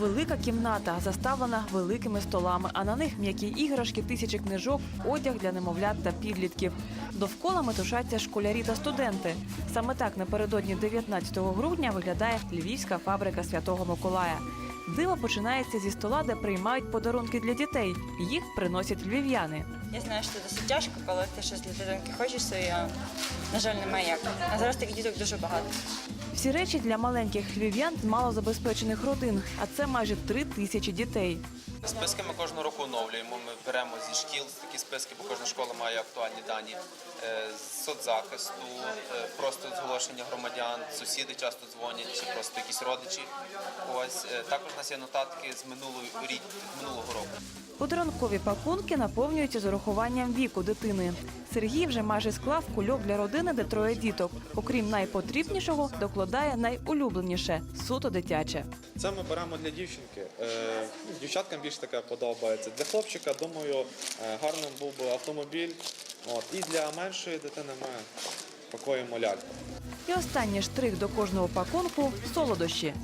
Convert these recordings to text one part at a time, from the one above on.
Велика кімната заставлена великими столами, а на них м'які іграшки, тисячі книжок, одяг для немовлят та підлітків. Довкола метушаться школярі та студенти. Саме так напередодні 19 грудня виглядає львівська фабрика Святого Миколая. Диво починається зі стола, де приймають подарунки для дітей. Їх приносять львів'яни. Я знаю, що це досить тяжко, коли ти щось для дитинки хочеш, і а, на жаль, немає як. А зараз таких діток дуже багато. Всі речі для маленьких львів'ян з малозабезпечених родин, а це майже три тисячі дітей. Списки ми кожного року оновлюємо. Ми беремо зі шкіл такі списки, бо кожна школа має актуальні дані е, з соцзахисту, е, просто зголошення громадян, сусіди часто дзвонять, чи просто якісь родичі. Ось е, також у нас є нотатки з минулого рік минулого року. Подарункові пакунки наповнюються з урахуванням віку дитини. Сергій вже майже склав кульок для родини, де троє діток. Окрім найпотрібнішого, докладає найулюбленіше суто дитяче. Це ми беремо для дівчинки. Е, Дівчаткам більше таке подобається. Для хлопчика, думаю, е, гарним був би автомобіль. От. І для меншої дитини ми пакуємо ляльку. І останній штрих до кожного пакунку солодощі.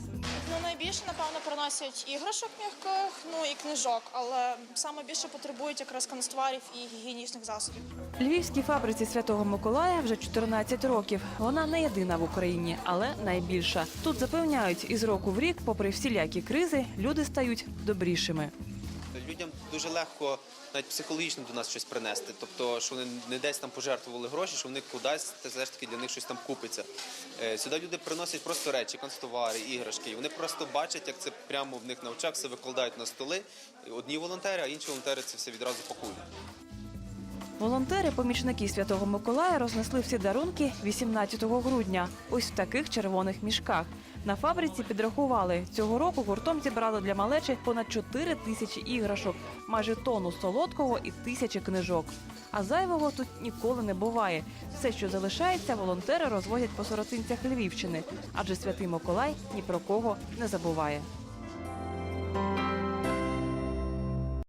Найбільше, напевно, приносять іграшок м'яких, ну і книжок, але саме більше потребують якраз канцтоварів і гігієнічних засобів. Львівській фабриці Святого Миколая вже 14 років. Вона не єдина в Україні, але найбільша. Тут запевняють, із року в рік, попри всілякі кризи, люди стають добрішими. Людям дуже легко навіть психологічно до нас щось принести. Тобто, що вони не десь там пожертвували гроші, що вони кудись це все ж таки для них щось там купиться. Е, Сюди люди приносять просто речі, канцтовари, іграшки. І вони просто бачать, як це прямо в них на очах все викладають на столи. Одні волонтери, а інші волонтери це все відразу пакують. Волонтери, помічники Святого Миколая рознесли всі дарунки 18 грудня. Ось в таких червоних мішках. На фабриці підрахували, цього року гуртом зібрали для малечі понад 4 тисячі іграшок, майже тонну солодкого і тисячі книжок. А зайвого тут ніколи не буває. Все, що залишається, волонтери розвозять по соротинцях Львівщини, адже святий Миколай ні про кого не забуває.